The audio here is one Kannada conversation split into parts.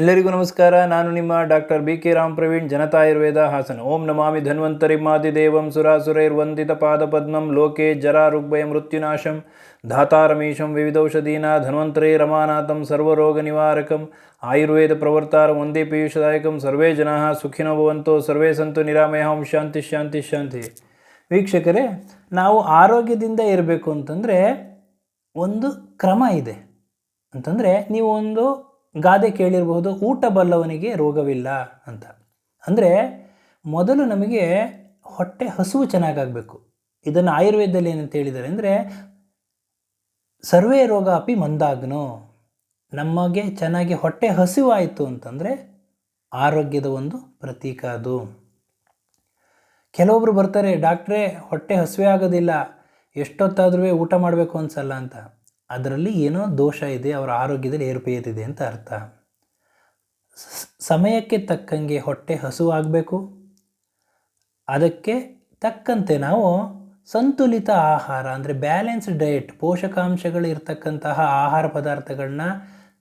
ಎಲ್ಲರಿಗೂ ನಮಸ್ಕಾರ. ನಾನು ನಿಮ್ಮ doctor B K Ram Praveen Janata Ayurveda Hassan. ಓಂ ನಮಾಮಿ ಧನ್ವಂತರಿ ಮಾದಿದೇವಂ ಸುರಾಸುರೈರ್ವಂದಿತ ಪಾದಪದ್ಮಂ ಲೋಕೆ ಜರಾರುಗ್ಭಯ ಮೃತ್ಯುನಾಶಂ ಧಾತಾರಮೀಶಂ ವಿವಿಧೌಷಧೀನ ಧನ್ವಂತರೇ ರಮಾನಾಥಂ ಸರ್ವರೋಗ ನಿವಾರಕಂ ಆಯುರ್ವೇದ ಪ್ರವರ್ತಾರ ಒಂದೇ ಪೀಯೂಷದಾಯಕಂ ಸರ್ವೇ ಜನಾ ಸುಖಿನೋ ಭವಂತೋ ಸರ್ವೇ ಸಂತು ನಿರಾಮಯ ಶಾಂತಿ ಶಾಂತಿ ಶಾಂತಿ. ವೀಕ್ಷಕರೇ, ನಾವು ಆರೋಗ್ಯದಿಂದ ಇರಬೇಕು ಅಂತಂದರೆ ಒಂದು ಕ್ರಮ ಇದೆ. ಅಂತಂದರೆ ನೀವು ಒಂದು ಗಾದೆ ಕೇಳಿರಬಹುದು, ಊಟ ಬಲ್ಲವನಿಗೆ ರೋಗವಿಲ್ಲ ಅಂತ. ಅಂದರೆ ಮೊದಲು ನಮಗೆ ಹೊಟ್ಟೆ ಹಸುವು ಚೆನ್ನಾಗಾಗಬೇಕು. ಇದನ್ನು ಆಯುರ್ವೇದದಲ್ಲಿ ಏನಂತ ಹೇಳಿದ್ದಾರೆ ಅಂದರೆ, ಸರ್ವೇ ರೋಗ ಅಪಿ ಮಂದಾಗ್ನು, ನಮಗೆ ಚೆನ್ನಾಗಿ ಹೊಟ್ಟೆ ಹಸಿವಾಯಿತು ಅಂತಂದರೆ ಆರೋಗ್ಯದ ಒಂದು ಪ್ರತೀಕ ಅದು. ಕೆಲವೊಬ್ರು ಬರ್ತಾರೆ, ಡಾಕ್ಟ್ರೇ, ಹೊಟ್ಟೆ ಹಸಿವೆ ಆಗೋದಿಲ್ಲ ಎಷ್ಟೊತ್ತಾದ್ರೂ ಊಟ ಮಾಡಬೇಕು ಅನ್ಸಲ್ಲ ಅಂತ. ಅದರಲ್ಲಿ ಏನೋ ದೋಷ ಇದೆ, ಅವರ ಆರೋಗ್ಯದಲ್ಲಿ ಏರುಪೇರಿದೆ ಅಂತ ಅರ್ಥ. ಸಮಯಕ್ಕೆ ತಕ್ಕಂಗೆ ಹೊಟ್ಟೆ ಹಸುವಾಗಬೇಕು. ಅದಕ್ಕೆ ತಕ್ಕಂತೆ ನಾವು ಸಂತುಲಿತ ಆಹಾರ, ಅಂದರೆ ಬ್ಯಾಲೆನ್ಸ್ಡ್ ಡಯಟ್, ಪೋಷಕಾಂಶಗಳು ಇರತಕ್ಕಂತಹ ಆಹಾರ ಪದಾರ್ಥಗಳನ್ನ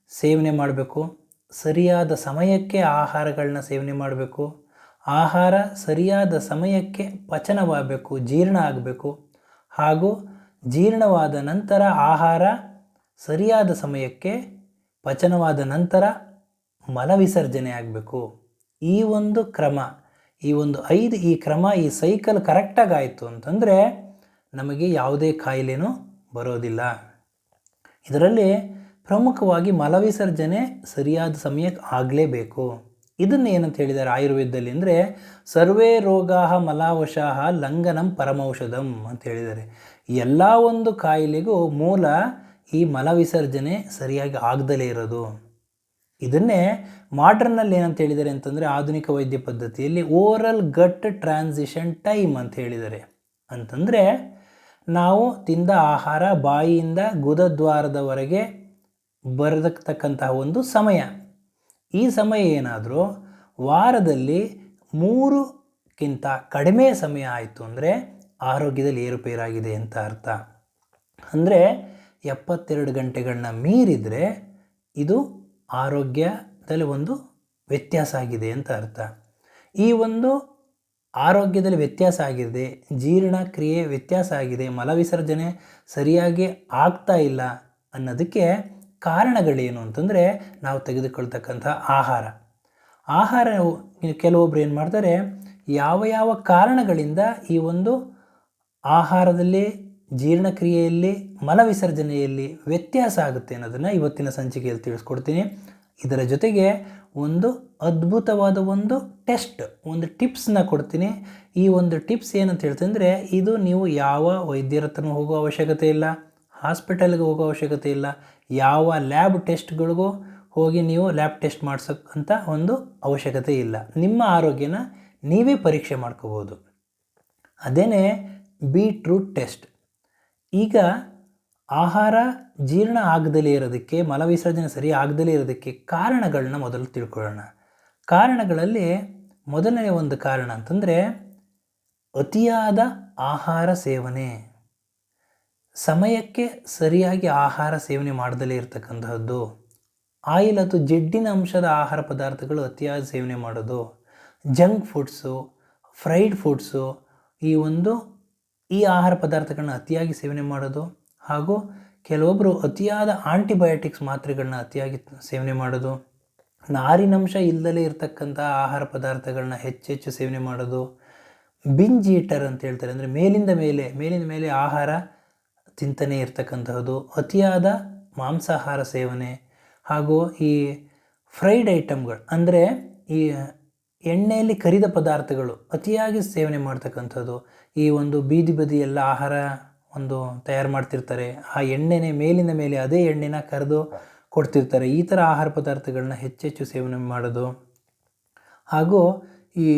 ಸೇವನೆ ಮಾಡಬೇಕು. ಸರಿಯಾದ ಸಮಯಕ್ಕೆ ಆಹಾರಗಳನ್ನ ಸೇವನೆ ಮಾಡಬೇಕು. ಆಹಾರ ಸರಿಯಾದ ಸಮಯಕ್ಕೆ ಪಚನವಾಗಬೇಕು, ಜೀರ್ಣ ಆಗಬೇಕು. ಹಾಗೂ ಜೀರ್ಣವಾದ ನಂತರ ಆಹಾರ, ಸರಿಯಾದ ಸಮಯಕ್ಕೆ ಪಚನವಾದ ನಂತರ ಮಲವಿಸರ್ಜನೆ ಆಗಬೇಕು. ಈ ಒಂದು ಕ್ರಮ, ಈ ಒಂದು ಐದು, ಈ ಕ್ರಮ, ಈ ಸೈಕಲ್ ಕರೆಕ್ಟಾಗಿ ಆಯಿತು ಅಂತಂದರೆ ನಮಗೆ ಯಾವುದೇ ಕಾಯಿಲೆನೂ ಬರೋದಿಲ್ಲ. ಇದರಲ್ಲಿ ಪ್ರಮುಖವಾಗಿ ಮಲವಿಸರ್ಜನೆ ಸರಿಯಾದ ಸಮಯಕ್ಕೆ ಆಗಲೇಬೇಕು. ಇದನ್ನು ಏನಂತ ಹೇಳಿದ್ದಾರೆ ಆಯುರ್ವೇದದಲ್ಲಿ ಅಂದರೆ ಸರ್ವೇ ರೋಗಾ ಮಲಾವಶಾಹ ಲಂಘನಂ ಪರಮೌಷಧಂ ಅಂತ ಹೇಳಿದ್ದಾರೆ. ಎಲ್ಲ ಒಂದು ಕಾಯಿಲೆಗೂ ಮೂಲ ಈ ಮಲವಿಸರ್ಜನೆ ಸರಿಯಾಗಿ ಆಗದಲೇ ಇರೋದು. ಇದನ್ನೇ ಮಾಡ್ರನ್ನಲ್ಲಿ ಏನಂತ ಹೇಳಿದ್ದಾರೆ ಅಂತಂದರೆ ಆಧುನಿಕ ವೈದ್ಯ ಪದ್ಧತಿಯಲ್ಲಿ ಓರಲ್ ಗಟ್ ಟ್ರಾನ್ಸಿಷನ್ ಟೈಮ್ ಅಂತ ಹೇಳಿದ್ದಾರೆ. ಅಂತಂದರೆ ನಾವು ತಿಂದ ಆಹಾರ ಬಾಯಿಯಿಂದ ಗುದದ್ವಾರದವರೆಗೆ ಬರತಕ್ಕಂತಹ ಒಂದು ಸಮಯ. ಈ ಸಮಯ ಏನಾದರೂ ವಾರದಲ್ಲಿ ಮೂರುಕ್ಕಿಂತ ಕಡಿಮೆ ಸಮಯ ಆಯಿತು ಅಂದರೆ ಆರೋಗ್ಯದಲ್ಲಿ ಏರುಪೇರಾಗಿದೆ ಅಂತ ಅರ್ಥ. ಅಂದರೆ ಎಪ್ಪತ್ತೆರಡು ಗಂಟೆಗಳನ್ನ ಮೀರಿದರೆ ಇದು ಆರೋಗ್ಯದಲ್ಲಿ ಒಂದು ವ್ಯತ್ಯಾಸ ಆಗಿದೆ ಅಂತ ಅರ್ಥ. ಈ ಒಂದು ಆರೋಗ್ಯದಲ್ಲಿ ವ್ಯತ್ಯಾಸ ಆಗಿದೆ, ಜೀರ್ಣಕ್ರಿಯೆ ವ್ಯತ್ಯಾಸ ಆಗಿದೆ, ಮಲವಿಸರ್ಜನೆ ಸರಿಯಾಗಿ ಆಗ್ತಾ ಇಲ್ಲ ಅನ್ನೋದಕ್ಕೆ ಕಾರಣಗಳೇನು ಅಂತಂದರೆ ನಾವು ತೆಗೆದುಕೊಳ್ತಕ್ಕಂಥ ಆಹಾರ. ಆಹಾರ ಕೆಲವೊಬ್ರು ಏನು ಮಾಡ್ತಾರೆ, ಯಾವ ಯಾವ ಕಾರಣಗಳಿಂದ ಈ ಒಂದು ಆಹಾರದಲ್ಲಿ, ಜೀರ್ಣಕ್ರಿಯೆಯಲ್ಲಿ ಮಲವಿಸರ್ಜನೆಯಲ್ಲಿ ವ್ಯತ್ಯಾಸ ಆಗುತ್ತೆ ಅನ್ನೋದನ್ನು ಇವತ್ತಿನ ಸಂಚಿಕೆಯಲ್ಲಿ ತಿಳಿಸ್ಕೊಡ್ತೀನಿ. ಇದರ ಜೊತೆಗೆ ಒಂದು ಅದ್ಭುತವಾದ ಒಂದು ಟೆಸ್ಟ್, ಒಂದು ಟಿಪ್ಸ್ನ ಕೊಡ್ತೀನಿ. ಈ ಒಂದು ಟಿಪ್ಸ್ ಏನಂತ ಹೇಳ್ತಂದರೆ, ಇದು ನೀವು ಯಾವ ವೈದ್ಯರ ಹತ್ರನೂ ಹೋಗೋ ಅವಶ್ಯಕತೆ ಇಲ್ಲ, ಹಾಸ್ಪಿಟಲ್ಗೆ ಹೋಗೋ ಅವಶ್ಯಕತೆ ಇಲ್ಲ, ಯಾವ ಲ್ಯಾಬ್ ಟೆಸ್ಟ್ಗಳಿಗೂ ಹೋಗಿ ನೀವು ಲ್ಯಾಬ್ ಟೆಸ್ಟ್ ಮಾಡಿಸೋಕ್ಕಂಥ ಒಂದು ಅವಶ್ಯಕತೆ ಇಲ್ಲ. ನಿಮ್ಮ ಆರೋಗ್ಯನ ನೀವೇ ಪರೀಕ್ಷೆ ಮಾಡ್ಕೋಬೋದು ಅದೇನೇ ಬೀಟ್ರೂಟ್ ಟೆಸ್ಟ್. ಈಗ ಆಹಾರ ಜೀರ್ಣ ಆಗದಲೇ ಇರೋದಕ್ಕೆ, ಮಲವಿಸರ್ಜನೆ ಸರಿ ಆಗದಲೇ ಇರೋದಕ್ಕೆ ಕಾರಣಗಳನ್ನ ಮೊದಲು ತಿಳ್ಕೊಳ್ಳೋಣ. ಕಾರಣಗಳಲ್ಲಿ ಮೊದಲನೇ ಒಂದು ಕಾರಣ ಅಂತಂದರೆ ಅತಿಯಾದ ಆಹಾರ ಸೇವನೆ. ಸಮಯಕ್ಕೆ ಸರಿಯಾಗಿ ಆಹಾರ ಸೇವನೆ ಮಾಡದಲೇ ಇರತಕ್ಕಂತಹದ್ದು. ಆಯಿಲ್ ಅಥವಾ ಜಿಡ್ಡಿನ ಅಂಶದ ಆಹಾರ ಪದಾರ್ಥಗಳು ಅತಿಯಾದ ಸೇವನೆ ಮಾಡೋದು. ಜಂಕ್ ಫುಡ್ಸು, ಫ್ರೈಡ್ ಫುಡ್ಸು ಈ ಒಂದು ಈ ಆಹಾರ ಪದಾರ್ಥಗಳನ್ನ ಅತಿಯಾಗಿ ಸೇವನೆ ಮಾಡೋದು ಹಾಗೂ ಕೆಲವೊಬ್ಬರು ಅತಿಯಾದ ಆಂಟಿಬಯೋಟಿಕ್ಸ್ ಮಾತ್ರೆಗಳನ್ನ ಅತಿಯಾಗಿ ಸೇವನೆ ಮಾಡೋದು ನಾರಿನಂಶ ಇಲ್ಲದಲೇ ಇರತಕ್ಕಂಥ ಆಹಾರ ಪದಾರ್ಥಗಳನ್ನ ಹೆಚ್ಚೆಚ್ಚು ಸೇವನೆ ಮಾಡೋದು ಬಿಂಜ್ ಈಟರ್ ಅಂತ ಹೇಳ್ತಾರೆ. ಅಂದರೆ ಮೇಲಿಂದ ಮೇಲೆ ಮೇಲಿಂದ ಮೇಲೆ ಆಹಾರ ತಿಂತನೇ ಇರ್ತಕ್ಕಂತಹದ್ದು, ಅತಿಯಾದ ಮಾಂಸಾಹಾರ ಸೇವನೆ ಹಾಗೂ ಈ ಫ್ರೈಡ್ ಐಟಮ್ಗಳು ಅಂದರೆ ಈ ಎಣ್ಣೆಯಲ್ಲಿ ಕರಿದ ಪದಾರ್ಥಗಳು ಅತಿಯಾಗಿ ಸೇವನೆ ಮಾಡ್ತಕ್ಕಂಥದ್ದು. ಈ ಒಂದು ಬೀದಿ ಎಲ್ಲ ಆಹಾರ ಒಂದು ತಯಾರು ಮಾಡ್ತಿರ್ತಾರೆ. ಆ ಎಣ್ಣೆನೇ ಮೇಲಿನ ಮೇಲೆ ಅದೇ ಎಣ್ಣೆನ ಕರೆದು ಕೊಡ್ತಿರ್ತಾರೆ. ಈ ಥರ ಆಹಾರ ಪದಾರ್ಥಗಳನ್ನ ಹೆಚ್ಚೆಚ್ಚು ಸೇವನೆ ಮಾಡೋದು. ಹಾಗೂ ಈ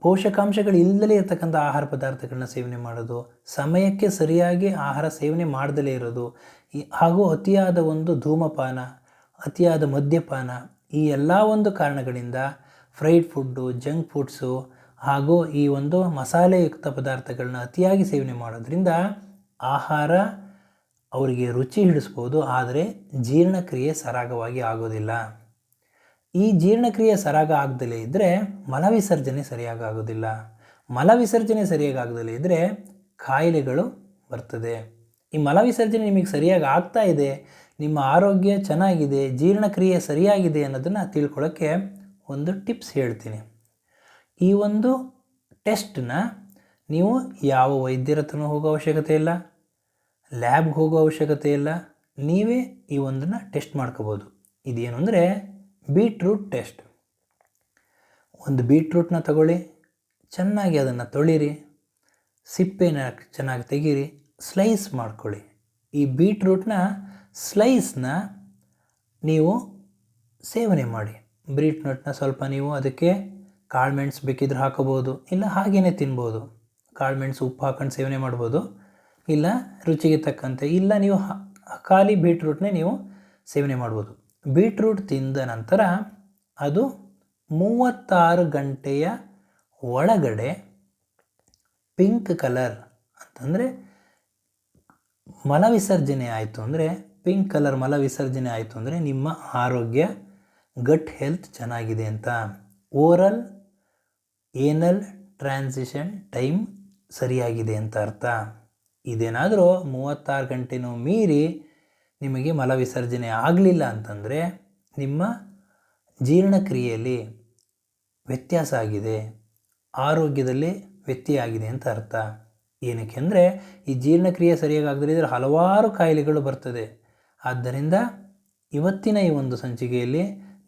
ಪೋಷಕಾಂಶಗಳು ಇಲ್ಲದಲೇ ಇರತಕ್ಕಂಥ ಆಹಾರ ಪದಾರ್ಥಗಳನ್ನ ಸೇವನೆ ಮಾಡೋದು. ಸಮಯಕ್ಕೆ ಸರಿಯಾಗಿ ಆಹಾರ ಸೇವನೆ ಮಾಡದಲೇ ಇರೋದು. ಹಾಗೂ ಅತಿಯಾದ ಒಂದು ಧೂಮಪಾನ, ಅತಿಯಾದ ಮದ್ಯಪಾನ ಈ ಎಲ್ಲ ಒಂದು ಕಾರಣಗಳಿಂದ ಫ್ರೈಡ್ ಫುಡ್ಡು, ಜಂಕ್ ಫುಡ್ಸು ಹಾಗೂ ಈ ಒಂದು ಮಸಾಲೆಯುಕ್ತ ಪದಾರ್ಥಗಳನ್ನ ಅತಿಯಾಗಿ ಸೇವನೆ ಮಾಡೋದ್ರಿಂದ ಆಹಾರ ಅವರಿಗೆ ರುಚಿ ಹಿಡಿಸ್ಬೋದು, ಆದರೆ ಜೀರ್ಣಕ್ರಿಯೆ ಸರಾಗವಾಗಿ ಆಗೋದಿಲ್ಲ. ಈ ಜೀರ್ಣಕ್ರಿಯೆ ಸರಾಗ ಆಗದಲೇ ಇದ್ದರೆ ಮಲವಿಸರ್ಜನೆ ಸರಿಯಾಗಿ ಆಗೋದಿಲ್ಲ. ಮಲವಿಸರ್ಜನೆ ಸರಿಯಾಗಿ ಆಗದಲೇ ಇದ್ದರೆ ಕಾಯಿಲೆಗಳು ಬರ್ತದೆ. ಈ ಮಲವಿಸರ್ಜನೆ ನಿಮಗೆ ಸರಿಯಾಗಿ ಆಗ್ತಾ ಇದೆ, ನಿಮ್ಮ ಆರೋಗ್ಯ ಚೆನ್ನಾಗಿದೆ, ಜೀರ್ಣಕ್ರಿಯೆ ಸರಿಯಾಗಿದೆ ಅನ್ನೋದನ್ನು ತಿಳ್ಕೊಳ್ಳೋಕ್ಕೆ ಒಂದು ಟಿಪ್ಸ್ ಹೇಳ್ತೀನಿ. ಈ ಒಂದು ಟೆಸ್ಟನ್ನ ನೀವು ಯಾವ ವೈದ್ಯರ ಹತ್ರನೂ ಹೋಗೋ ಅವಶ್ಯಕತೆ ಇಲ್ಲ, ಲ್ಯಾಬ್ಗೆ ಹೋಗೋ ಅವಶ್ಯಕತೆ ಇಲ್ಲ, ನೀವೇ ಈ ಒಂದನ್ನು ಟೆಸ್ಟ್ ಮಾಡ್ಕೋಬೋದು. ಇದೇನು ಅಂದರೆ ಬೀಟ್ರೂಟ್ ಟೆಸ್ಟ್. ಒಂದು ಬೀಟ್ರೂಟ್ನ ತಗೊಳ್ಳಿ, ಚೆನ್ನಾಗಿ ಅದನ್ನು ತೊಳಿರಿ, ಸಿಪ್ಪೆನ ಚೆನ್ನಾಗಿ ತೆಗೀರಿ, ಸ್ಲೈಸ್ ಮಾಡ್ಕೊಳ್ಳಿ. ಈ ಬೀಟ್ರೂಟ್ನ ಸ್ಲೈಸ್ನ ನೀವು ಸೇವನೆ ಮಾಡಿ. ಬೀಟ್ರೂಟ್ನ ಸ್ವಲ್ಪ ನೀವು ಅದಕ್ಕೆ ಕಾಳುಮೆಣಸು ಬೇಕಿದ್ರೆ ಹಾಕೋಬೋದು, ಇಲ್ಲ ಹಾಗೇ ತಿನ್ಬೋದು. ಕಾಳುಮೆಣಸು ಉಪ್ಪು ಹಾಕೊಂಡು ಸೇವನೆ ಮಾಡ್ಬೋದು. ಇಲ್ಲ ರುಚಿಗೆ ತಕ್ಕಂತೆ, ಇಲ್ಲ ನೀವು ಖಾಲಿ ಬೀಟ್ರೂಟ್ನೇ ನೀವು ಸೇವನೆ ಮಾಡ್ಬೋದು. ಬೀಟ್ರೂಟ್ ತಿಂದ ನಂತರ ಅದು ಮೂವತ್ತಾರು ಗಂಟೆಯ ಒಳಗಡೆ ಪಿಂಕ್ ಕಲರ್ ಅಂತಂದರೆ ಮಲವಿಸರ್ಜನೆ ಆಯಿತು ಅಂದರೆ, ಪಿಂಕ್ ಕಲರ್ ಮಲವಿಸರ್ಜನೆ ಆಯಿತು ಅಂದರೆ ನಿಮ್ಮ ಆರೋಗ್ಯ ಗಟ್ ಹೆಲ್ತ್ ಚೆನ್ನಾಗಿದೆ ಅಂತ ಓರಲ್ ಏನಲ್ ಟ್ರಾನ್ಸಿಷನ್ ಟೈಮ್ ಸರಿಯಾಗಿದೆ ಅಂತ ಅರ್ಥ. ಇದೇನಾದರೂ ಮೂವತ್ತಾರು ಗಂಟೆನೂ ಮೀರಿ ನಿಮಗೆ ಮಲವಿಸರ್ಜನೆ ಆಗಲಿಲ್ಲ ಅಂತಂದರೆ ನಿಮ್ಮ ಜೀರ್ಣಕ್ರಿಯೆಯಲ್ಲಿ ವ್ಯತ್ಯಾಸ ಆಗಿದೆ, ಆರೋಗ್ಯದಲ್ಲಿ ವ್ಯತ್ಯಯ ಆಗಿದೆ ಅಂತ ಅರ್ಥ. ಏನಕ್ಕೆ ಅಂದರೆ ಈ ಜೀರ್ಣಕ್ರಿಯೆ ಸರಿಯಾಗಿ ಆಗದೇ ಇದ್ರೆ ಹಲವಾರು ಕಾಯಿಲೆಗಳು ಬರ್ತದೆ. ಆದ್ದರಿಂದ ಇವತ್ತಿನ ಈ ಒಂದು ಸಂಚಿಕೆಯಲ್ಲಿ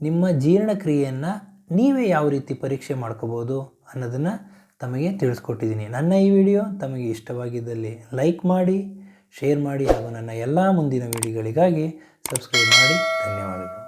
ನಿಮ್ಮ ಜೀರ್ಣಕ್ರಿಯೆಯನ್ನು ನೀವೇ ಯಾವ ರೀತಿ ಪರೀಕ್ಷೆ ಮಾಡ್ಕೋಬೋದು ಅನ್ನೋದನ್ನು ತಮಗೆ ತಿಳಿಸ್ಕೊಟ್ಟಿದ್ದೀನಿ. ನನ್ನ ಈ ವಿಡಿಯೋ ತಮಗೆ ಇಷ್ಟವಾಗಿದ್ದಲ್ಲಿ ಲೈಕ್ ಮಾಡಿ, ಶೇರ್ ಮಾಡಿ ಹಾಗೂ ನನ್ನ ಎಲ್ಲ ಮುಂದಿನ ವಿಡಿಯೋಗಳಿಗಾಗಿ ಸಬ್ಸ್ಕ್ರೈಬ್ ಮಾಡಿ. ಧನ್ಯವಾದಗಳು.